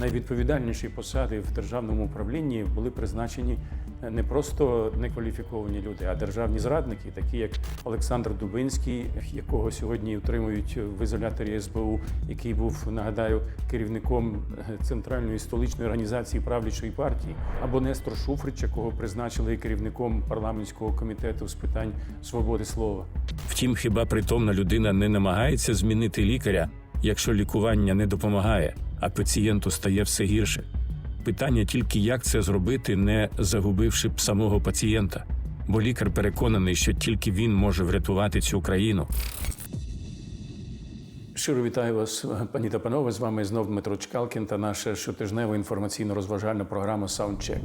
найвідповідальніші посади в державному управлінні були призначені не просто некваліфіковані люди, а державні зрадники, такі як Олександр Дубинський, якого сьогодні утримують в ізоляторі СБУ, який був, нагадаю, керівником центральної столичної організації правлячої партії, або Нестор Шуфрич, якого призначили керівником парламентського комітету з питань свободи слова. Втім, хіба притомна людина не намагається змінити лікаря, якщо лікування не допомагає, а пацієнту стає все гірше? Питання тільки як це зробити, не загубивши б самого пацієнта, бо лікар переконаний, що тільки він може врятувати цю країну. Щиро вітаю вас, пані та панове. З вами знов Дмитро Чкалкін та наша щотижнева інформаційно-розважальна програма Саундчек.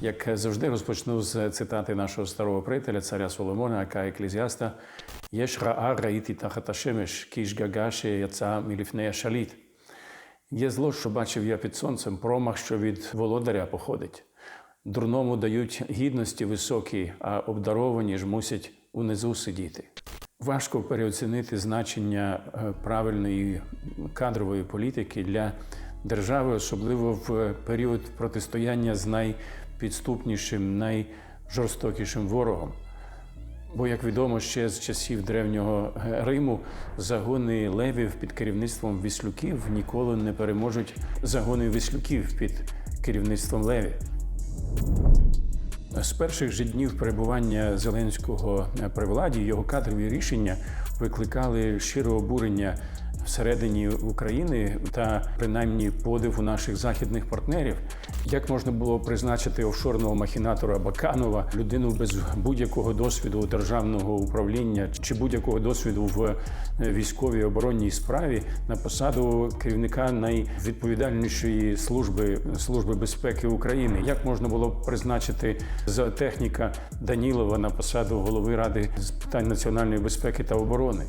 Як завжди, розпочну з цитати нашого старого приятеля, царя Соломона, ака еклезіаста Раа раїті тахата шемеш, кіш гагаше яца міліфнея шаліт. Є зло, що бачив я під сонцем, промах, що від володаря походить. Дурному дають гідності високі, а обдаровані ж мусять унизу сидіти. Важко переоцінити значення е, правильної кадрової політики для держави, особливо в період протистояння з найпідступнішим, найжорстокішим ворогом. Бо, як відомо, ще з часів древнього Риму загони левів під керівництвом віслюків ніколи не переможуть загони віслюків під керівництвом левів. З перших же днів перебування Зеленського при владі його кадрові рішення викликали щире обурення всередині України та принаймні подив у наших західних партнерів. Як можна було призначити офшорного махінатора Баканова, людину без будь-якого досвіду державного управління чи будь-якого досвіду в військовій оборонній справі на посаду керівника найвідповідальнішої служби служби безпеки України? Як можна було призначити за техніка Данілова на посаду голови ради з питань національної безпеки та оборони?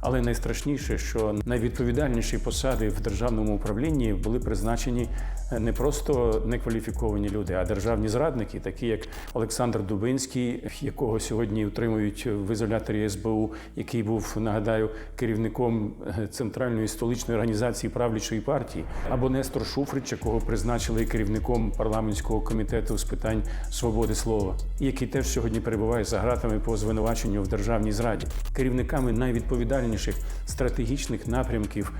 Але найстрашніше, що найвідповідальніші посади в державному управлінні були призначені не просто некваліфіковані люди, а державні зрадники, такі як Олександр Дубинський, якого сьогодні утримують в ізоляторі СБУ, який був, нагадаю, керівником центральної столичної організації правлячої партії, або Нестор Шуфрич, якого призначили керівником парламентського комітету з питань свободи слова, який теж сьогодні перебуває за гратами по звинуваченню в державній зраді, керівниками найвідповідальніших стратегічних напрямків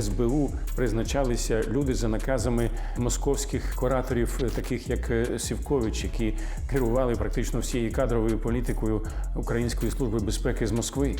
СБУ призначалися люди за наказами московських кураторів, таких як Сівкович, які керували практично всією кадровою політикою Української служби безпеки з Москви.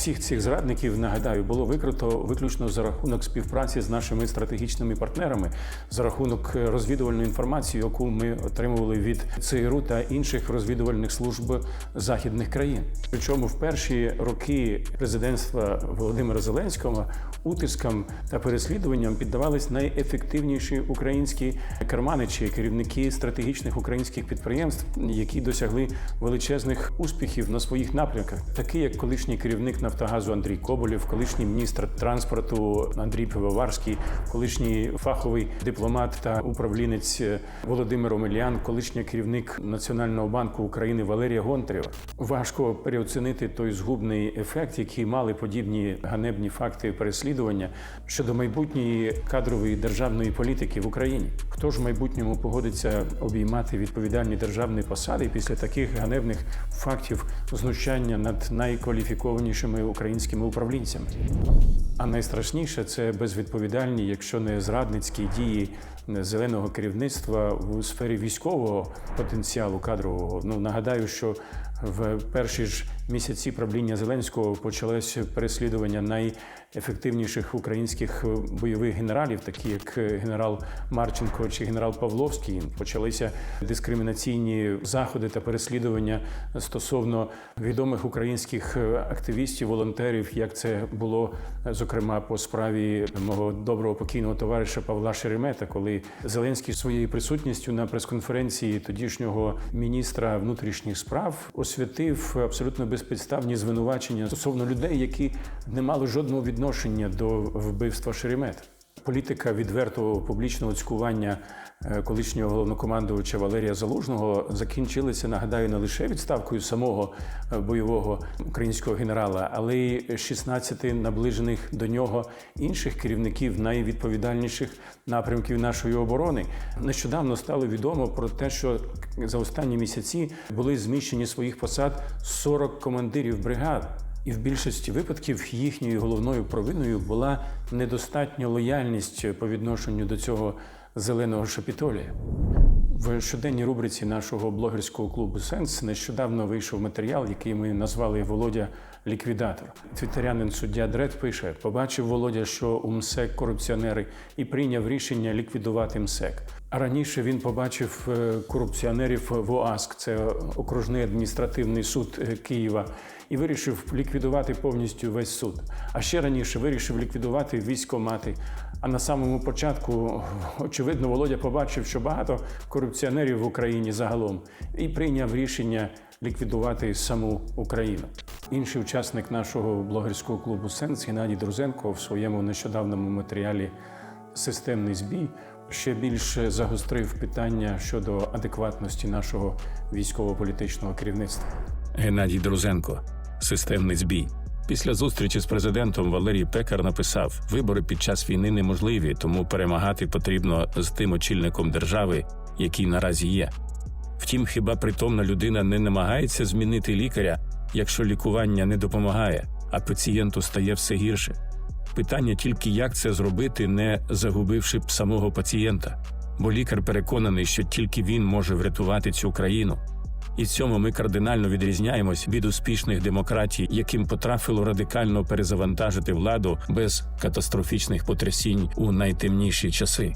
Всіх цих зрадників нагадаю було викрито виключно за рахунок співпраці з нашими стратегічними партнерами, за рахунок розвідувальної інформації, яку ми отримували від ЦРУ та інших розвідувальних служб західних країн. Причому в перші роки президентства Володимира Зеленського утискам та переслідуванням піддавались найефективніші українські керманичі, керівники стратегічних українських підприємств, які досягли величезних успіхів на своїх напрямках, такі як колишній керівник Нафтогазу Андрій Коболєв, колишній міністр транспорту Андрій Пивоварський, колишній фаховий дипломат та управлінець Володимир Омелян, колишній керівник Національного банку України Валерія Гонтарєва. Важко переоцінити той згубний ефект, який мали подібні ганебні факти переслідування щодо майбутньої кадрової державної політики в Україні. Хто ж в майбутньому погодиться обіймати відповідальні державні посади після таких ганебних фактів знущання над найкваліфікованішими українськими управлінцями? А найстрашніше це безвідповідальні, якщо не зрадницькі дії зеленого керівництва у сфері військового потенціалу кадрового. Ну нагадаю, що в перші ж місяці правління Зеленського почалось переслідування найефективніших українських бойових генералів, такі як генерал Марченко чи генерал Павловський. Почалися дискримінаційні заходи та переслідування стосовно відомих українських активістів, волонтерів, як це було зокрема по справі мого доброго покійного товариша Павла Шеремета, коли Зеленський своєю присутністю на прес-конференції тодішнього міністра внутрішніх справ освятив абсолютно безпідставні звинувачення стосовно людей, які не мали жодного відношення до вбивства Шеремета. Політика відвертого публічного цькування е, колишнього головнокомандувача Валерія Залужного закінчилася, нагадаю, не лише відставкою самого е, бойового українського генерала, але й 16 наближених до нього інших керівників найвідповідальніших напрямків нашої оборони. Нещодавно стало відомо про те, що за останні місяці були зміщені своїх посад 40 командирів бригад. І в більшості випадків їхньою головною провиною була недостатня лояльність по відношенню до цього зеленого шапітолія. В щоденній рубриці нашого блогерського клубу Сенс нещодавно вийшов матеріал, який ми назвали Володя ліквідатор. Твіттерянин суддя Дред пише: побачив Володя, що у МСЕК корупціонери, і прийняв рішення ліквідувати МСЕК. Раніше він побачив е, корупціонерів в ОАСК, це окружний адміністративний суд е, Києва, і вирішив ліквідувати повністю весь суд. А ще раніше вирішив ліквідувати військомати. А на самому початку, очевидно, Володя побачив, що багато корупціонерів в Україні загалом, і прийняв рішення ліквідувати саму Україну. Інший учасник нашого блогерського клубу Сенс Геннадій Друзенко в своєму нещодавному матеріалі Системний збій ще більше загострив питання щодо адекватності нашого військово-політичного керівництва. Геннадій Друзенко, системний збій. Після зустрічі з президентом Валерій Пекар написав: вибори під час війни неможливі, тому перемагати потрібно з тим очільником держави, який наразі є. Втім, хіба притомна людина не намагається змінити лікаря, якщо лікування не допомагає, а пацієнту стає все гірше. Питання тільки, як це зробити, не загубивши б самого пацієнта, бо лікар переконаний, що тільки він може врятувати цю країну. І цьому ми кардинально відрізняємось від успішних демократій, яким потрафило радикально перезавантажити владу без катастрофічних потрясінь у найтемніші часи.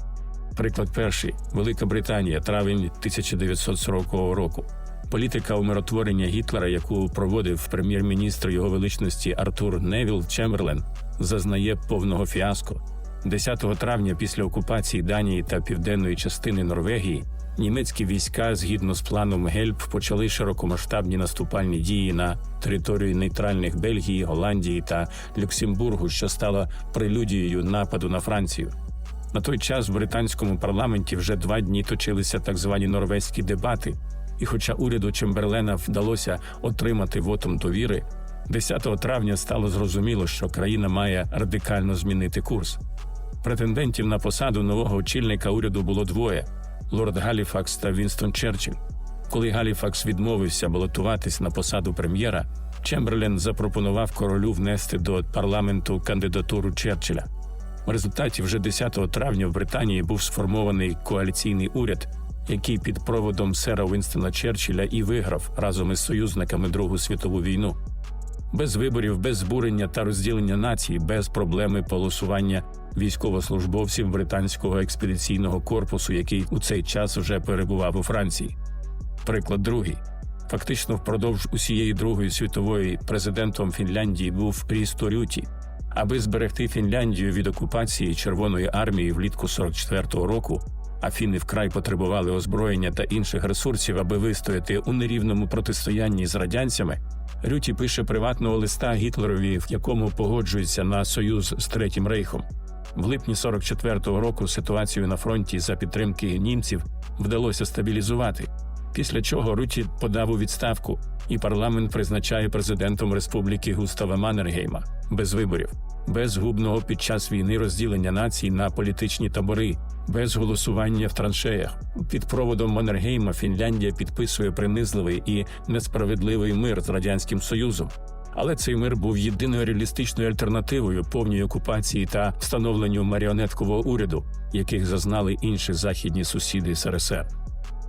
Приклад перший: Велика Британія, травень 1940 року. Політика умиротворення Гітлера, яку проводив прем'єр-міністр його величності Артур Невіл Чемберлен, зазнає повного фіаско. 10 травня після окупації Данії та південної частини Норвегії німецькі війська, згідно з планом Гельб, почали широкомасштабні наступальні дії на територію нейтральних Бельгії, Голландії та Люксембургу, що стало прелюдією нападу на Францію. На той час в британському парламенті вже два дні точилися так звані норвезькі дебати, і хоча уряду Чемберлена вдалося отримати вотом довіри, 10 травня стало зрозуміло, що країна має радикально змінити курс. Претендентів на посаду нового очільника уряду було двоє: лорд Галіфакс та Вінстон Черчилль. Коли Галіфакс відмовився балотуватись на посаду прем'єра, Чемберлен запропонував королю внести до парламенту кандидатуру Черчилля. В результаті вже 10 травня в Британії був сформований коаліційний уряд, який під проводом сера Вінстона Черчилля і виграв разом із союзниками Другу світову війну. Без виборів, без збурення та розділення нації, без проблеми полосування військовослужбовців британського експедиційного корпусу, який у цей час вже перебував у Франції. Приклад другий. Фактично, впродовж усієї Другої світової президентом Фінляндії був Рісто Рюті. Аби зберегти Фінляндію від окупації Червоної армії влітку 44-го року, а фіни вкрай потребували озброєння та інших ресурсів, аби вистояти у нерівному протистоянні з радянцями. Рюті пише приватного листа Гітлерові, в якому погоджується на союз з Третім рейхом. В липні 44-го року ситуацію на фронті за підтримки німців вдалося стабілізувати. Після чого Руті подав у відставку, і парламент призначає президентом республіки Густава Маннергейма без виборів, без губного під час війни розділення націй на політичні табори, без голосування в траншеях. Під проводом Маннергейма Фінляндія підписує принизливий і несправедливий мир з радянським союзом. Але цей мир був єдиною реалістичною альтернативою повній окупації та встановленню маріонеткового уряду, яких зазнали інші західні сусіди СРСР.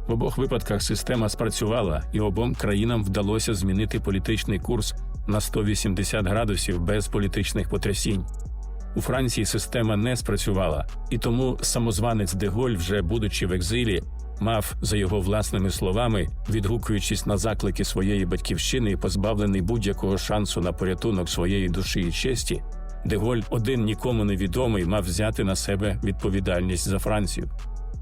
В обох випадках система спрацювала, і обом країнам вдалося змінити політичний курс на 180 градусів без політичних потрясінь. У Франції система не спрацювала, і тому самозванець Деголь, вже будучи в екзилі, мав, за його власними словами, відгукуючись на заклики своєї батьківщини позбавлений будь-якого шансу на порятунок своєї душі і честі, Деголь, один нікому невідомий, мав взяти на себе відповідальність за Францію.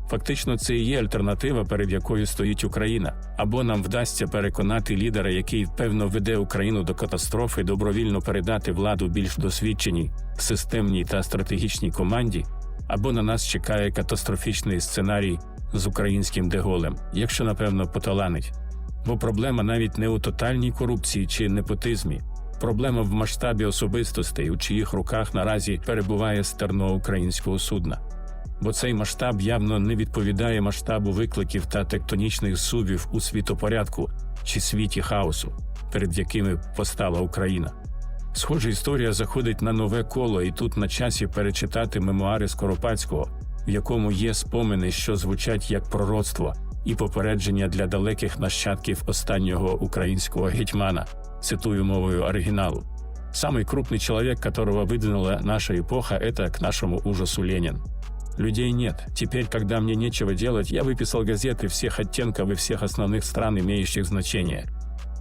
Фактично, це і є альтернатива, перед якою стоїть Україна, або нам вдасться переконати лідера, який певно веде Україну до катастрофи, добровільно передати владу більш досвідченій, системній та стратегічній команді, або на нас чекає катастрофічний сценарій з українським деголем, якщо напевно поталанить. Бо проблема навіть не у тотальній корупції чи непотизмі. Проблема в масштабі особистостей, у чиїх руках наразі перебуває стерно українського судна Бо цей масштаб явно не відповідає масштабу викликів та тектонічних зсувів у світопорядку чи світі хаосу, перед якими постала Україна. Схожа історія заходить на нове коло, і тут на часі перечитати мемуари Скоропадського, в якому є спомини, що звучать як пророцтво і попередження для далеких нащадків останнього українського гетьмана, цитую мовою оригіналу. Самый крупный человек, которого выдвинула наша эпоха, это к нашему ужасу Ленин. Людей нет. Теперь, когда мне нечего делать, я выписал газеты всех оттенков и всех основных стран, имеющих значение.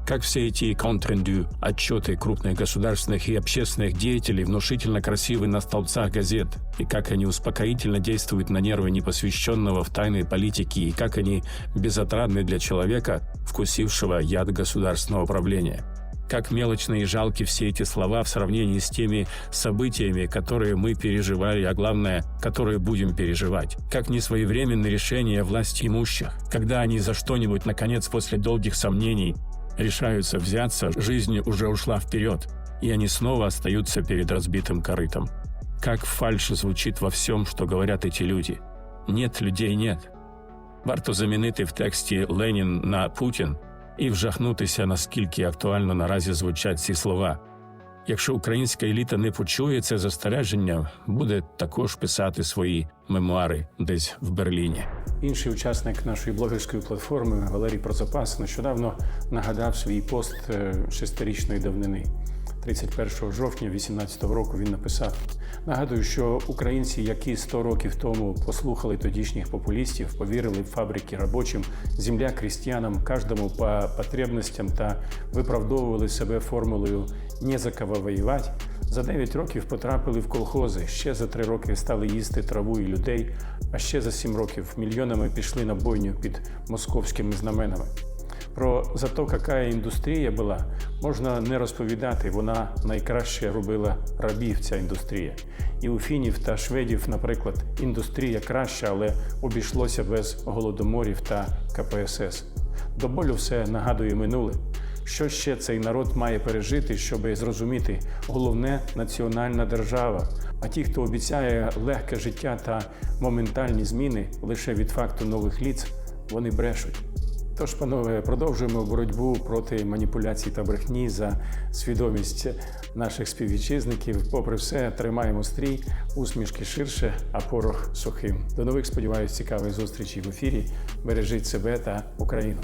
Как все эти контрендю, отчеты крупных государственных и общественных деятелей внушительно красивы на столбцах газет, и как они успокоительно действуют на нервы непосвященного в тайной политики, и как они безотрадны для человека, вкусившего яд государственного управления. Как мелочны и жалки все эти слова в сравнении с теми событиями, которые мы переживали, а главное, которые будем переживать. Как несвоевременны решения власти имущих, когда они за что-нибудь, наконец, после долгих сомнений, решаются взяться, жизнь уже ушла вперед, и они снова остаются перед разбитым корытом. Как фальшь звучит во всем, что говорят эти люди. Нет людей нет. Варто замінити в тексті Ленін на Путін І вжахнутися, наскільки актуально наразі звучать ці слова. Якщо українська еліта не почує це застереження, буде також писати свої мемуари десь в Берліні. Інший учасник нашої блогерської платформи Валерій Прозапас нещодавно нагадав свій пост е, шестирічної давнини. 31 жовтня 2018 року він написав: Нагадую, що українці, які 100 років тому послухали тодішніх популістів, повірили в фабрики робочим, земля крістіянам, кожному по потребностям та виправдовували себе формулою «не за кого воювати», за 9 років потрапили в колхози, ще за 3 роки стали їсти траву і людей, а ще за 7 років мільйонами пішли на бойню під московськими знаменами. Про за то, яка індустрія була, можна не розповідати. Вона найкраще робила рабів ця індустрія. І у фінів та шведів, наприклад, індустрія краща, але обійшлося без голодоморів та КПСС. До болю все нагадує минуле. Що ще цей народ має пережити, щоб зрозуміти головне національна держава. А ті, хто обіцяє легке життя та моментальні зміни лише від факту нових ліц, вони брешуть. Тож, панове, продовжуємо боротьбу проти маніпуляцій та брехні за свідомість наших співвітчизників. Попри все, тримаємо стрій, усмішки ширше, а порох сухим. До нових сподіваюсь, цікавих зустрічей в ефірі. Бережіть себе та Україну.